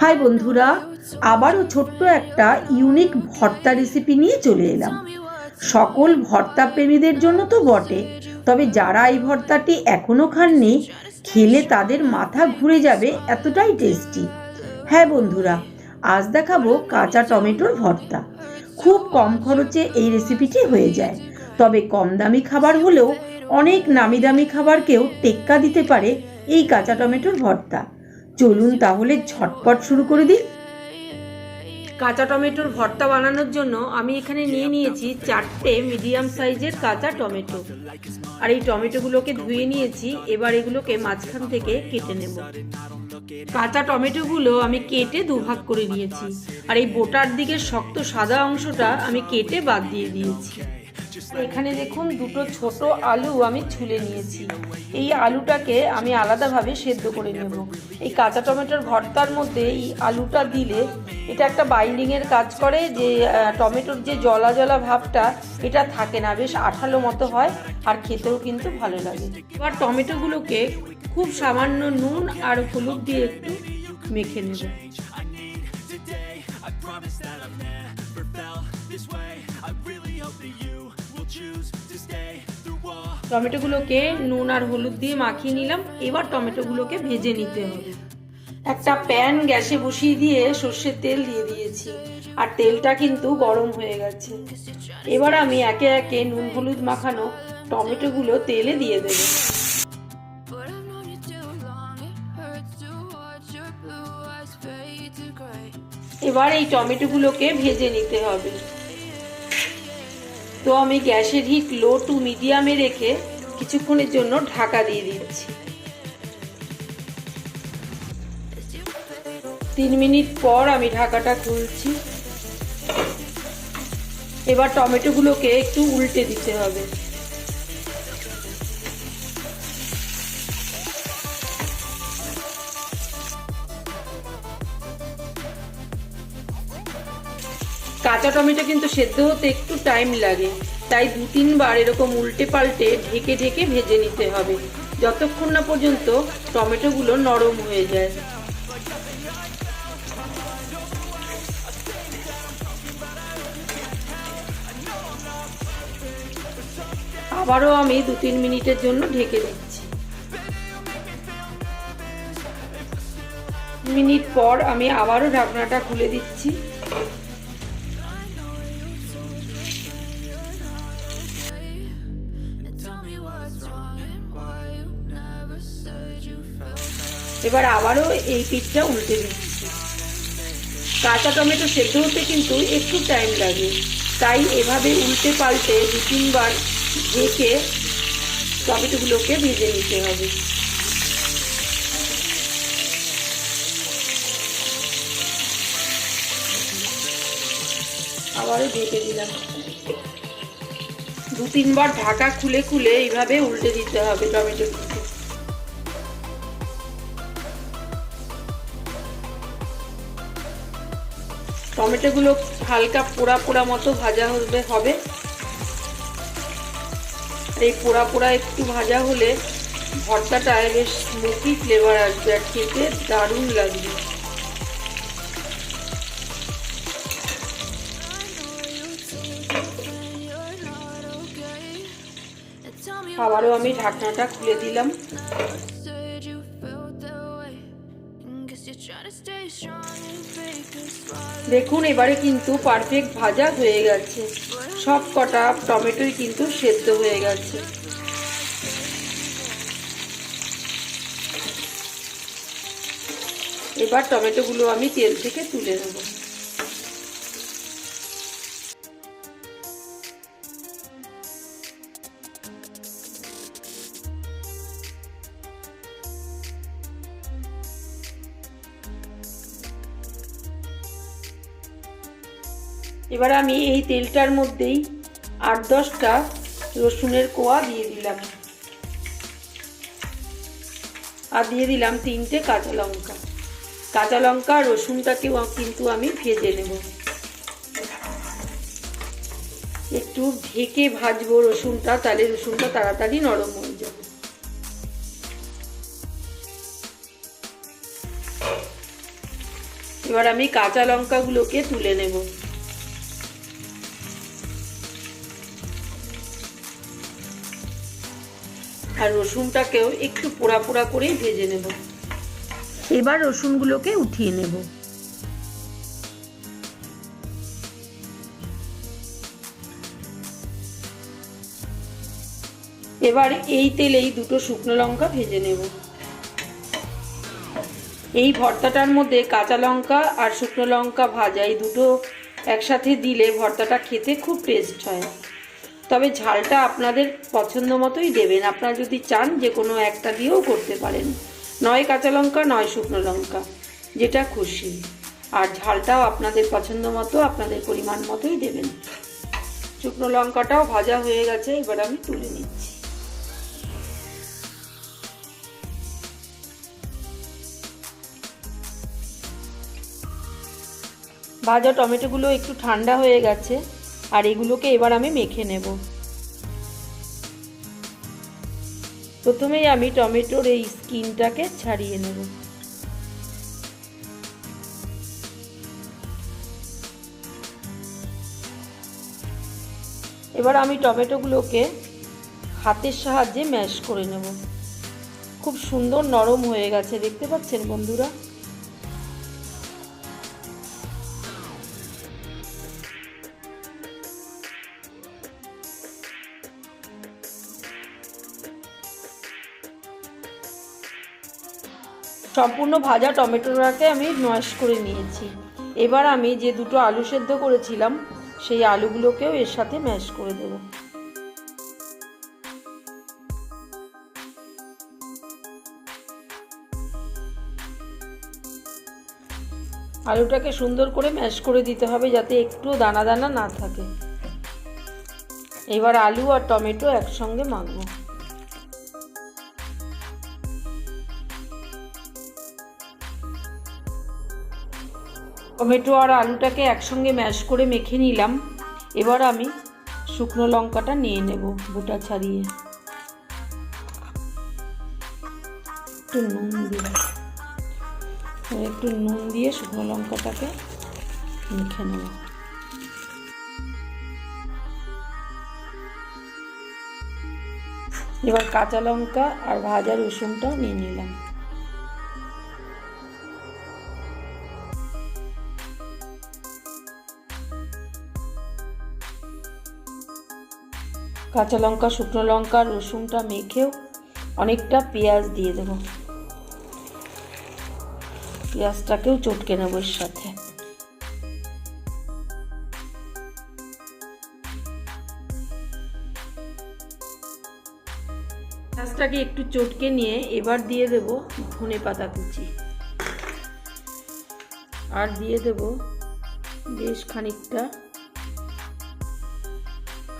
High বন্ধুরা, আবারও ছোট্ট একটা ইউনিক ভর্তা রেসিপি নিয়ে চলে এলাম। সকল ভর্তা প্রেমীদের জন্য তো বটে, তবে যারা এই ভর্তাটি এখনও খাননি, খেলে তাদের মাথা ঘুরে যাবে এতটাই টেস্টি হ্যাঁ বন্ধুরা, আজ দেখাবো কাঁচা টমেটোর ভর্তা। খুব কম খরচে এই রেসিপিটি হয়ে যায়, তবে কম দামি খাবার হলেও অনেক নামি দামি খাবারকেও টেক্কা দিতে পারে এই কাঁচা টমেটোর ভর্তা। চলুন তাহলে ঝটপট শুরু করে দিই। কাঁচা টমেটোর ভর্তা বানানোর জন্য আমি এখানে নিয়ে নিয়েছি চারটে মিডিয়াম সাইজের কাঁচা টমেটো। আর এই টমেটোগুলোকে ধুয়ে নিয়েছি, এবার এগুলোকে মাঝখান থেকে কেটে নেব। কাঁচা টমেটোগুলো আমি কেটে দুভাগ করে নিয়েছি, আর এই বোটার দিকের শক্ত সাদা অংশটা আমি কেটে বাদ দিয়ে দিয়েছি। এখানে দেখুন দুটো ছোট আলু আমি ছুলে নিয়েছি। এই আলুটাকে আমি আলাদাভাবে সেদ্ধ করে নেব। এই কাঁচা টমেটোর ভর্তার মধ্যে এই আলুটা দিলে এটা একটা বাইন্ডিংয়ের কাজ করে যে টমেটোর যে জলা জলা ভাবটা এটা থাকে না বেশ আঠালো মতো হয় আর খেতেও কিন্তু ভালো লাগে। এবার টমেটোগুলোকে খুব সামান্য নুন আর হলুদ দিয়ে একটু মেখে নেব। টমেটোগুলোকে নুন আর হলুদ দিয়ে মাখিয়ে নিলাম। এবার টমেটোগুলোকে ভেজে নিতে হবে। একটা প্যান গ্যাসে বসিয়ে দিয়ে সর্ষের তেল দিয়ে দিয়েছি। আর তেলটা কিন্তু গরম হয়ে গেছে। এবার আমি একে একে নুন হলুদ মাখানো টমেটোগুলো তেলে দিয়ে দেবো. এবার এই টমেটোগুলোকে ভেজে নিতে হবে। তো আমি গ্যাসের হিট লো টু মিডিয়ামে রেখে কিছুক্ষণের জন্য ঢাকা দিয়ে দিচ্ছি। তিন মিনিট পর আমি ঢাকাটা খুলছি। এবার টমেটোগুলোকে একটু উল্টে দিতে হবে। কাঁচা টমেটো কিন্তু সেদ্ধ হতে একটু টাইম লাগে। তাই দু, তিনবার এরকম উল্টে পাল্টে ঢেকে ঢেকে ভেজে নিতে হবে। যতক্ষণ না পর্যন্ত টমেটোগুলো নরম হয়ে যায়। আবারও আমি দু, তিন মিনিটের জন্য ঢেকে দিচ্ছি। মিনিট পর আমি আবারও ঢাকনাটা খুলে দিচ্ছি। এবার আবারও এই পিঠটা উল্টে দিচ্ছি। কাঁচা টমেটো সেদ্ধ হতে কিন্তু একটু টাইম লাগে। তাই এভাবে উল্টে পাল্টে দু তিনবার ঢেকে টমেটোগুলোকে ভেজে নিতে হবে। আবারও ঢেকে দিলাম। দু তিনবার ঢাকা খুলে খুলে এইভাবে উল্টে দিতে হবে টমেটোগুলোকে টমেটোগুলো হালকা পোড়া পোড়া মতো ভাজা হবে। হবে এই পোড়া পোড়া একটু ভাজা হলে ভর্তাটায় বেশ স্মোকি ফ্লেভার আসবে আর খেতে দারুণ লাগবে। আবারও আমি ঢাকনাটা খুলে দিলাম। দেখুন, এবারে কিন্তু পারফেক্ট ভাজা হয়ে গেছে। সব কটা টমেটোই কিন্তু সেদ্ধ হয়ে গেছে। এবার টমেটোগুলো আমি তেল থেকে তুলে নেব। এবার আমি এই তেলটার মধ্যেই আট দশটা রসুনের কোয়া দিয়ে দিলাম। আর দিয়ে দিলাম তিনটে কাঁচা লঙ্কা। কাঁচা লঙ্কা রসুনটাকেও কিন্তু আমি ভেজে নেব। একটু ঢেকে ভাজবো রসুনটা, তাহলে রসুনটা তাড়াতাড়ি নরম হয়ে যাবে। এবার আমি কাঁচা লঙ্কাগুলোকে তুলে নেব। আর রসুনটাকেও একটু পোড়া পোড়া করেই ভেজে নেব। এবার রসুনগুলোকে উঠিয়ে নেব। এবার এই তেলেই দুটো শুকনো লঙ্কা ভেজে নেব। এই ভর্তাটার মধ্যে কাঁচা লঙ্কা আর শুকনো লঙ্কা ভাজা এই দুটো একসাথে দিলে ভর্তাটা খেতে খুব টেস্ট হয়। তবে ঝালটা আপনাদের পছন্দ মতোই দেবেন। আপনারা যদি চান, যে কোনো একটা দিয়েও করতে পারেন। নয় কাঁচা লঙ্কা, নয় শুকনো লঙ্কা, যেটা খুশি। আর ঝালটাও আপনাদের পছন্দ মতো, আপনাদের পরিমাণ মতোই দেবেন। শুকনো লঙ্কাটাও ভাজা হয়ে গেছে, এবার আমি তুলে নিচ্ছি। ভাজা টমেটোগুলো একটু ঠান্ডা হয়ে গেছে। আর এগুলোকে এবার আমি মেখে নেব। প্রথমেই আমি টমেটোর এই স্কিনটাকে ছাড়িয়ে নেব। এবার আমি টমেটোগুলোকে হাতের সাহায্যে ম্যাশ করে নেব। খুব সুন্দর নরম হয়ে গেছে, দেখতে পাচ্ছেন বন্ধুরা? সম্পূর্ণ ভাজা টমেটোটাকে আমি ম্যাশ করে নিয়েছি। এবার আমি যে দুটো আলু সেদ্ধ করেছিলাম, সেই আলুগুলোকেও এর সাথে ম্যাশ করে দেব। আলুটাকে সুন্দর করে ম্যাশ করে দিতে হবে যাতে একটু দানা দানা না থাকে। এবার আলু আর টমেটো একসঙ্গে মাখবো। টমেটো আর আলুটাকে একসঙ্গে ম্যাশ করে মেখে নিলাম। এবার আমি শুকনো লঙ্কাটা নিয়ে নেব গোটা ছাড়িয়ে। একটু নুন দিয়ে। একটু নুন দিয়ে শুকনো লঙ্কাটাকে মেখে নেব। এবার কাঁচা লঙ্কা আর ভাজা রসুনটাও নিয়ে নিলাম। কাঁচা লঙ্কা, শুকনো লঙ্কা, রসুনটা মেখেও অনেকটা পেঁয়াজ দিয়ে দেবো। পেঁয়াজটাকেও চটকে নেব এর সাথে। পেঁয়াজটাকে একটু চটকে নিয়ে এবার দিয়ে দেব ধনে পাতা কুচি। আর দিয়ে দেব বেশ খানিকটা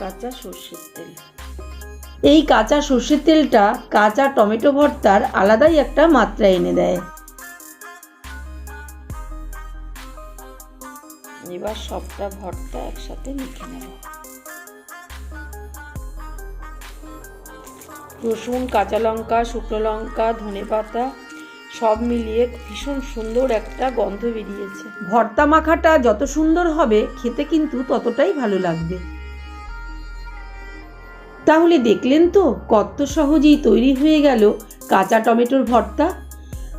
কাঁচা সর্ষের তেল। এই কাঁচা সর্ষের তেলটা কাঁচা টমেটো ভর্তার আলাদাই একটা মাত্রা এনে দেয়। এবার সবটা ভর্তা একসাথে মেখে নেব। রসুন, কাঁচা লঙ্কা, শুকনো লঙ্কা, ধনে পাতা সব মিলিয়ে ভীষণ সুন্দর একটা গন্ধ বেরিয়েছে। ভর্তা মাখাটা যত সুন্দর হবে, খেতে কিন্তু ততটাই ভালো লাগবে। তাহলে দেখলেন তো কত সহজেই তৈরি হয়ে গেল কাঁচা টমেটোর ভর্তা।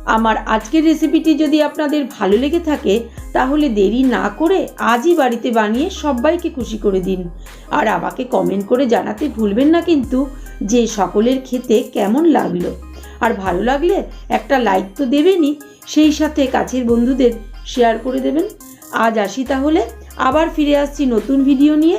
আমার আজকের রেসিপিটি যদি আপনাদের ভালো লেগে থাকে, তাহলে দেরি না করে আজই বাড়িতে বানিয়ে সবাইকে খুশি করে দিন। আর আমাকে কমেন্ট করে জানাতে ভুলবেন না কিন্তু যে সকলের খেতে কেমন লাগল। আর ভালো লাগলে একটা লাইক তো দেবেনই, সেই সাথে কাছের বন্ধুদের শেয়ার করে দেবেন। আজ আসি তাহলে, আবার ফিরে আসছি নতুন ভিডিও নিয়ে।